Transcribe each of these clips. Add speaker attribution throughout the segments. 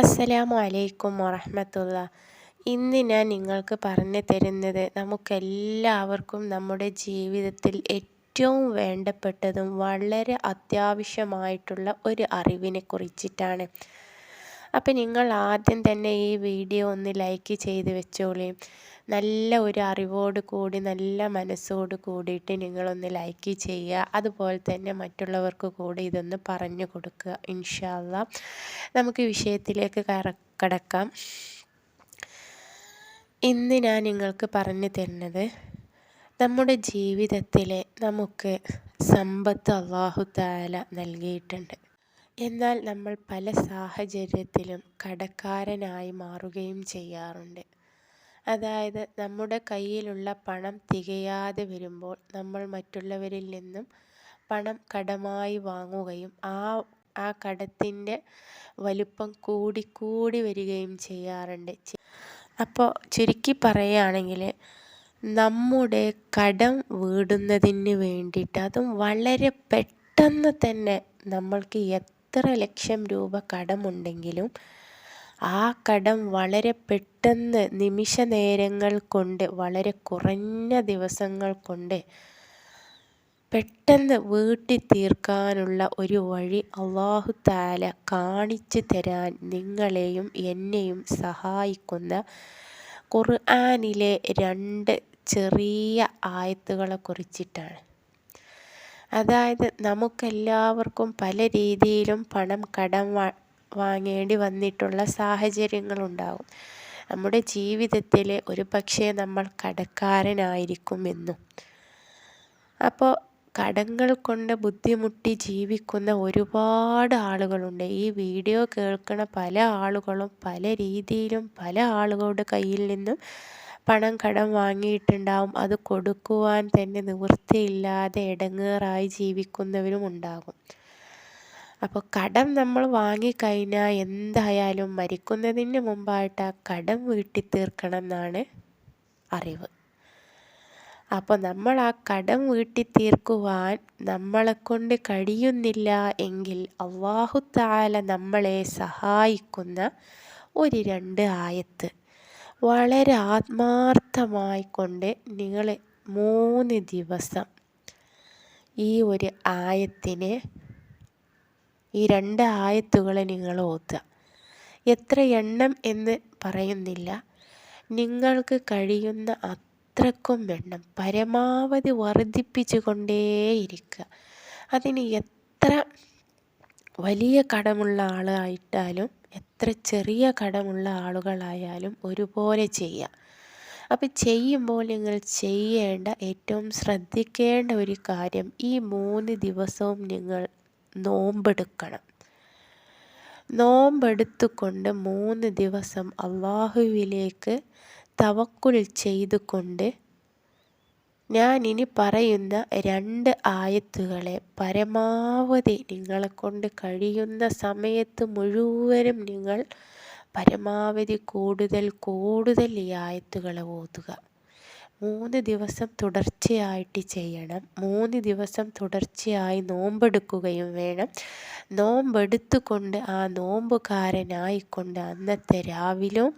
Speaker 1: അസ്സലാമു അലൈക്കും വറഹമത്തുള്ള. ഇന്ന് ഞാൻ നിങ്ങൾക്ക് പറഞ്ഞു തരുന്നത് നമുക്കെല്ലാവർക്കും നമ്മുടെ ജീവിതത്തിൽ ഏറ്റവും വേണ്ടപ്പെട്ടതും വളരെ അത്യാവശ്യമായിട്ടുള്ള ഒരു അറിവിനെ കുറിച്ചിട്ടാണ്. അപ്പം നിങ്ങൾ ആദ്യം തന്നെ ഈ വീഡിയോ ഒന്ന് ലൈക്ക് ചെയ്ത് വെച്ചോളേ. നല്ല ഒരു അറിവോട് കൂടി നല്ല മനസ്സോട് കൂടിയിട്ട് നിങ്ങളൊന്ന് ലൈക്ക് ചെയ്യുക. അതുപോലെ തന്നെ മറ്റുള്ളവർക്ക് കൂടി ഇതൊന്ന് പറഞ്ഞു കൊടുക്കുക ഇൻഷാല്ല. നമുക്ക് വിഷയത്തിലേക്ക് കടക്കാം. ഇന്ന് ഞാൻ നിങ്ങൾക്ക് പറഞ്ഞു തരുന്നത് നമ്മുടെ ജീവിതത്തിൽ നമുക്ക് സമ്പത്ത് അള്ളാഹു താല നൽകിയിട്ടുണ്ട്. എന്നാൽ നമ്മൾ പല സാഹചര്യത്തിലും കടക്കാരനായി മാറുകയും ചെയ്യാറുണ്ട്. അതായത് നമ്മുടെ കയ്യിലുള്ള പണം തികയാതെ വരുമ്പോൾ നമ്മൾ മറ്റുള്ളവരിൽ നിന്നും പണം കടമായി വാങ്ങുകയും ആ ആ കടത്തിന്റെ വലുപ്പം കൂടി കൂടി വരികയും ചെയ്യാറുണ്ട്. അപ്പോൾ ചുരുക്കി പറയുകയാണെങ്കിൽ നമ്മുടെ കടം വീടുന്നതിന് വേണ്ടിയിട്ട് അതും വളരെ പെട്ടെന്ന് തന്നെ നമ്മൾക്ക് എത്ര ലക്ഷം രൂപ കടമുണ്ടെങ്കിലും ആ കടം വളരെ പെട്ടെന്ന് നിമിഷ നേരങ്ങൾ കൊണ്ട് വളരെ കുറഞ്ഞ ദിവസങ്ങൾ കൊണ്ട് പെട്ടെന്ന് വീട്ടി തീർക്കാനുള്ള ഒരു വഴി അള്ളാഹു താല കാണിച്ചു തരാൻ നിങ്ങളെയും എന്നെയും സഹായിക്കുന്ന ഖുർആാനിലെ രണ്ട് ചെറിയ ആയത്തുകളെ കുറിച്ചിട്ടാണ്. അതായത് നമുക്കെല്ലാവർക്കും പല രീതിയിലും പണം കടം വാങ്ങേണ്ടി വന്നിട്ടുള്ള സാഹചര്യങ്ങളുണ്ടാകും. നമ്മുടെ ജീവിതത്തിൽ ഒരു പക്ഷേ നമ്മൾ കടക്കാരനായിരിക്കുമെന്നും അപ്പോൾ കടങ്ങൾ കൊണ്ട് ബുദ്ധിമുട്ടി ജീവിക്കുന്ന ഒരുപാട് ആളുകളുണ്ട്. ഈ വീഡിയോ കേൾക്കുന്ന പല ആളുകളും പല രീതിയിലും പല ആളുകളുടെ കയ്യിൽ നിന്നും പണം കടം വാങ്ങിയിട്ടുണ്ടാവും. അത് കൊടുക്കുവാൻ തന്നെ നിവൃത്തിയില്ലാതെ ഇടങ്ങേറായി ജീവിക്കുന്നവരും ഉണ്ടാകും. അപ്പോൾ കടം നമ്മൾ വാങ്ങിക്കഴിഞ്ഞാൽ എന്തായാലും മരിക്കുന്നതിന് മുമ്പായിട്ട് ആ കടം വീട്ടി തീർക്കണം എന്നാണ് അറിവ്. അപ്പോൾ നമ്മൾ ആ കടം വീട്ടി തീർക്കുവാൻ നമ്മളെ കൊണ്ട് കഴിയുന്നില്ല എങ്കിൽ അള്ളാഹു താല നമ്മളെ സഹായിക്കുന്ന ഒരു രണ്ട് ആയത്ത്. വളരെ ആത്മാർത്ഥമായിക്കൊണ്ട് നിങ്ങൾ മൂന്ന് ദിവസം ഈ ഒരു ആയത്തിനെ ഈ രണ്ട് ആയത്തുകളെ നിങ്ങൾ ഓത്തുക എത്ര എണ്ണം എന്ന് പറയുന്നില്ല. നിങ്ങൾക്ക് കഴിയുന്ന അത്രക്കും എണ്ണം. പരമാവധി വർദ്ധിപ്പിച്ചു കൊണ്ടേയിരിക്കുക അതിന് എത്ര വലിയ കടമുള്ള ആളായിട്ടാലും എത്ര ചെറിയ കടമുള്ള ആളുകളായാലും ഒരുപോലെ ചെയ്യാം. അപ്പം ചെയ്യുമ്പോൾ നിങ്ങൾ ചെയ്യേണ്ട ഏറ്റവും ശ്രദ്ധിക്കേണ്ട ഒരു കാര്യം ഈ മൂന്ന് ദിവസവും നിങ്ങൾ നോമ്പെടുക്കണം. നോമ്പെടുത്തുകൊണ്ട് മൂന്ന് ദിവസം അള്ളാഹുവിലേക്ക് തവക്കുൽ ചെയ്തുകൊണ്ട് ഞാൻ ഇനി പറയുന്ന രണ്ട് ആയത്തുകളെ പരമാവധി നിങ്ങളെ കൊണ്ട് കഴിയുന്ന സമയത്ത് മുഴുവനും നിങ്ങൾ പരമാവധി കൂടുതൽ കൂടുതൽ ഈ ആയത്തുകളെ ഓതുക. മൂന്ന് ദിവസം തുടർച്ചയായിട്ട് ചെയ്യണം. മൂന്ന് ദിവസം തുടർച്ചയായി നോമ്പെടുക്കുകയും വേണം. നോമ്പെടുത്തുകൊണ്ട് ആ നോമ്പുകാരനായിക്കൊണ്ട് അന്നത്തെ രാവിലും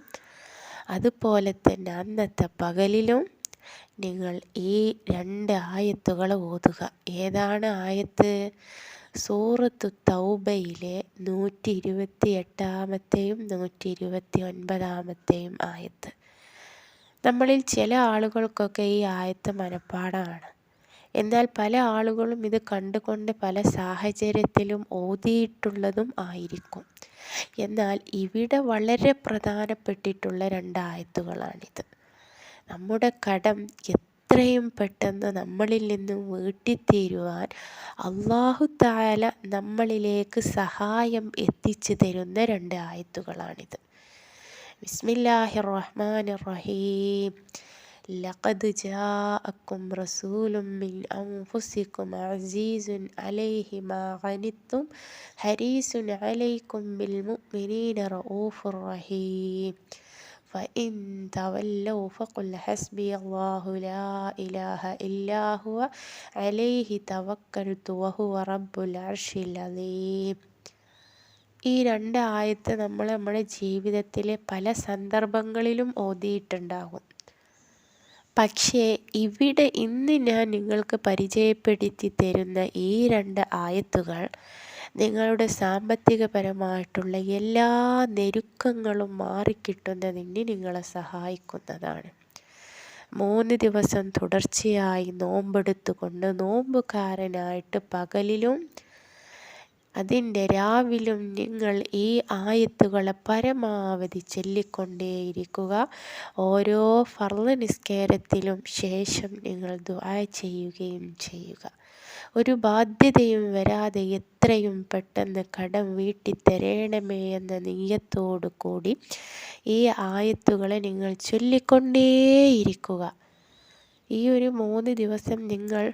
Speaker 1: അതുപോലെ തന്നെ അന്നത്തെ പകലിലും നിങ്ങൾ ഈ രണ്ട് ആയത്തുകൾ ഓതുക. ഏതാണ് ആയത്ത്? സൂറത്തു തൗബയിലെ നൂറ്റി ഇരുപത്തി എട്ടാമത്തെയും നൂറ്റി ഇരുപത്തി ഒൻപതാമത്തെയും ആയത്ത്. നമ്മളിൽ ചില ആളുകൾക്കൊക്കെ ഈ ആയത്ത് മനഃപ്പാടമാണ് എന്നാൽ പല ആളുകളും ഇത് കണ്ടുകൊണ്ട് പല സാഹചര്യത്തിലും ഓതിയിട്ടുള്ളതും ആയിരിക്കും. എന്നാൽ ഇവിടെ വളരെ പ്രധാനപ്പെട്ടിട്ടുള്ള രണ്ടായത്തുകളാണിത് നമ്മുടെ കടം എത്രയും പെട്ടെന്ന് നമ്മളിൽ നിന്നും വീട്ടിത്തീരുവാൻ അള്ളാഹു താല നമ്മളിലേക്ക് സഹായം എത്തിച്ചു തരുന്ന രണ്ട് ആയത്തുകളാണിത് بسم الله الرحمن الرحيم لقد جاءكم رسول من أنفسكم عزيز عليه ما عنتم حريص عليكم بالمؤمنين رؤوف رحيم فإن تولوا فقل حسبي الله لا إله إلا هو عليه توكلت وهو رب العرش العظيم ഈ രണ്ട് ആയത്ത് നമ്മൾ നമ്മുടെ ജീവിതത്തിലെ പല സന്ദർഭങ്ങളിലും ഓതിയിട്ടുണ്ടാകും പക്ഷേ ഇവിടെ ഇന്ന് ഞാൻ നിങ്ങൾക്ക് പരിചയപ്പെടുത്തി തരുന്ന ഈ രണ്ട് ആയത്തുകൾ നിങ്ങളുടെ സാമ്പത്തികപരമായിട്ടുള്ള എല്ലാ ഞെരുക്കങ്ങളും മാറിക്കിട്ടുന്നതിന് നിങ്ങളെ സഹായിക്കുന്നതാണ്. മൂന്ന് ദിവസം തുടർച്ചയായി നോമ്പെടുത്തുകൊണ്ട് നോമ്പുകാരനായിട്ട് പകലിലും അതിന്റെ രാവിലും നിങ്ങൾ ഈ ആയത്തുകളെ പരമാവധി ചൊല്ലിക്കൊണ്ടേയിരിക്കുക. ഓരോ ഫർൾ നിസ്കാരത്തിലും ശേഷം നിങ്ങൾ ദുആ ചെയ്യുകയും ചെയ്യുക. ഒരു ബാധ്യതയും വരാതെ എത്രയും പെട്ടെന്ന് കടം വീട്ടി എന്ന നീയത്തോടു കൂടി ഈ ആയത്തുകളെ നിങ്ങൾ ചൊല്ലിക്കൊണ്ടേയിരിക്കുക. ഈ ഒരു മൂന്ന് ദിവസം നിങ്ങൾ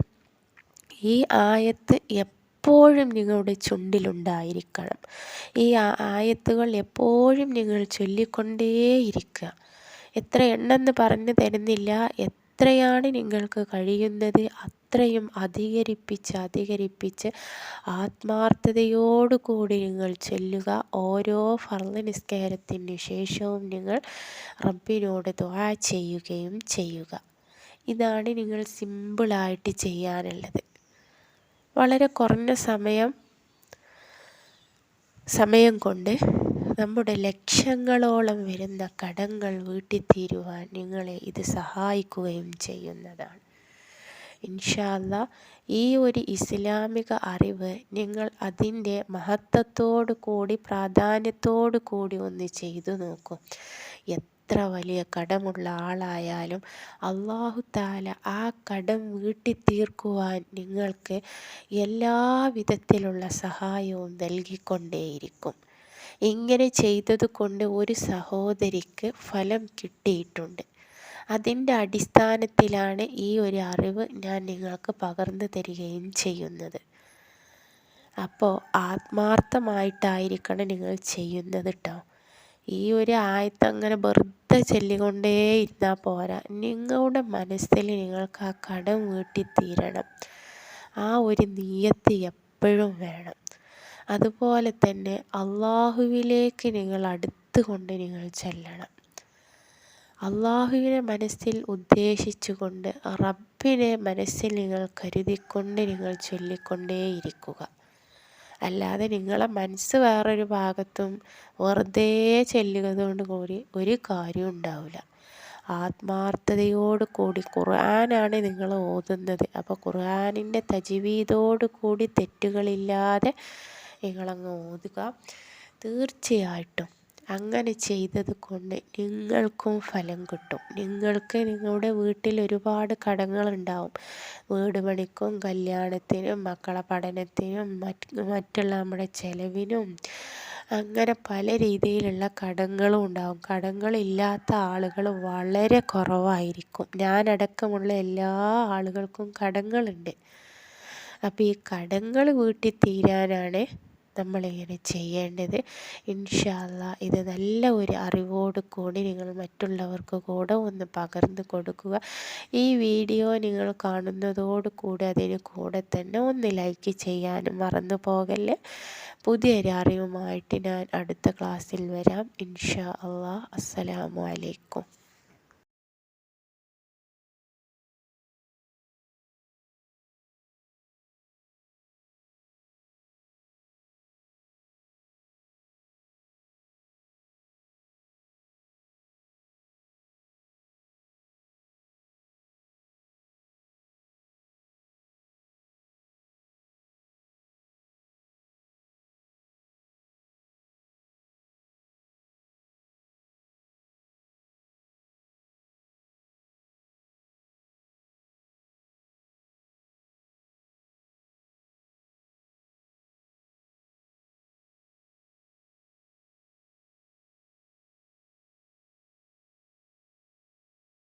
Speaker 1: ഈ ആയത്ത് എപ്പോഴും നിങ്ങളുടെ ചുണ്ടിലുണ്ടായിരിക്കണം. ഈ ആയത്തുകൾ എപ്പോഴും നിങ്ങൾ ചൊല്ലിക്കൊണ്ടേയിരിക്കുക. എത്ര എണ്ണെന്ന് പറഞ്ഞു തരുന്നില്ല എത്രയാണ് നിങ്ങൾക്ക് കഴിയുന്നത്? അത്രയും അധികരിപ്പിച്ച് അധികരിപ്പിച്ച് ആത്മാർത്ഥതയോടുകൂടി നിങ്ങൾ ചെല്ലുക. ഓരോ ഫർൾ നിസ്കാരത്തിന് ശേഷവും നിങ്ങൾ റബ്ബിനോട് ദുആ ചെയ്യുകയും ചെയ്യുക. ഇതാണ് നിങ്ങൾ സിമ്പിളായിട്ട് ചെയ്യാനുള്ളത്. വളരെ കുറഞ്ഞ സമയം സമയം കൊണ്ട് നമ്മുടെ ലക്ഷങ്ങളോളം വരുന്ന കടങ്ങൾ വീട്ടിത്തീരുവാൻ നിങ്ങളെ ഇത് സഹായിക്കുകയും ചെയ്യുന്നതാണ്. ഇൻഷാല്ല ഈ ഒരു ഇസ്ലാമിക അറിവ് നിങ്ങൾ അതിന്റെ മഹത്വത്തോടു കൂടി പ്രാധാന്യത്തോടു കൂടി ഒന്ന് ചെയ്തു നോക്കും. എത്ര വലിയ കടമുള്ള ആളായാലും അള്ളാഹു താല ആ കടം വീട്ടി തീർക്കുവാൻ നിങ്ങൾക്ക് എല്ലാ വിധത്തിലുള്ള സഹായവും നൽകിക്കൊണ്ടേയിരിക്കും. ഇങ്ങനെ ചെയ്തത് കൊണ്ട് ഒരു സഹോദരിക്ക് ഫലം കിട്ടിയിട്ടുണ്ട്. അതിന്റെ അടിസ്ഥാനത്തിലാണ് ഈ ഒരു അറിവ് ഞാൻ നിങ്ങൾക്ക് പകർന്നു തരികയും ചെയ്യുന്നത്. അപ്പോൾ ആത്മാർത്ഥമായിട്ടായിരിക്കണം നിങ്ങൾ ചെയ്യുന്നത് കേട്ടോ ഈ ഒരു ആയത്ത് അങ്ങനെ വെറുതെ ചൊല്ലിക്കൊണ്ടേ ഇരുന്നാൽ പോരാ. നിങ്ങളുടെ മനസ്സിൽ നിങ്ങൾക്ക് ആ കടം വീട്ടിത്തീരണം. ആ ഒരു നീയത്ത് എപ്പോഴും വേണം. അതുപോലെ തന്നെ അള്ളാഹുവിലേക്ക് നിങ്ങൾ അടുത്തുകൊണ്ട് നിങ്ങൾ ചെല്ലണം. അള്ളാഹുവിനെ മനസ്സിൽ ഉദ്ദേശിച്ചുകൊണ്ട് റബ്ബിനെ മനസ്സിൽ നിങ്ങൾ കരുതിക്കൊണ്ട് നിങ്ങൾ ചൊല്ലിക്കൊണ്ടേയിരിക്കുക. അല്ലാതെ നിങ്ങളെ മനസ്സ് വേറൊരു ഭാഗത്തും വെറുതെ ചെല്ലുന്നതുകൊണ്ട് കൂടി ഒരു കാര്യം ഉണ്ടാവില്ല. ആത്മാർത്ഥതയോട് കൂടി ഖുർആനാണ് നിങ്ങൾ ഓതുന്നത്. അപ്പോൾ ഖുർആാനിന്റെ തജ്വീദോട് കൂടി തെറ്റുകളില്ലാതെ നിങ്ങളങ്ങ് ഓതുക. തീർച്ചയായിട്ടും അങ്ങനെ ചെയ്തത് കൊണ്ട് നിങ്ങൾക്കും ഫലം കിട്ടും. നിങ്ങൾക്ക് നിങ്ങളുടെ വീട്ടിൽ ഒരുപാട് കടങ്ങളുണ്ടാവും. വീട് പണിക്കും കല്യാണത്തിനും മക്കളെ പഠനത്തിനും മറ്റ് മറ്റുള്ള നമ്മുടെ ചെലവിനും അങ്ങനെ പല രീതിയിലുള്ള കടങ്ങളും ഉണ്ടാവും. കടങ്ങളില്ലാത്ത ആളുകൾ വളരെ കുറവായിരിക്കും. ഞാനടക്കമുള്ള എല്ലാ ആളുകൾക്കും കടങ്ങളുണ്ട്. അപ്പോൾ ഈ കടങ്ങൾ വീട്ടിൽ തീരാനാണ് നമ്മളിങ്ങനെ ചെയ്യേണ്ടത്. ഇൻഷാല്ല ഇത് നല്ല ഒരു അറിവോട് കൂടി നിങ്ങൾ മറ്റുള്ളവർക്ക് കൂടെ ഒന്ന് പകർന്നു കൊടുക്കുക. ഈ വീഡിയോ നിങ്ങൾ കാണുന്നതോട് കൂടി അതിന് കൂടെ തന്നെ ഒന്ന് ലൈക്ക് ചെയ്യാനും മറന്നു പോകല്ലേ. പുതിയൊരു അറിവുമായിട്ട് ഞാൻ അടുത്ത ക്ലാസ്സിൽ വരാം. ഇൻഷാ അള്ളാ അസ്സലാമു അലൈക്കും.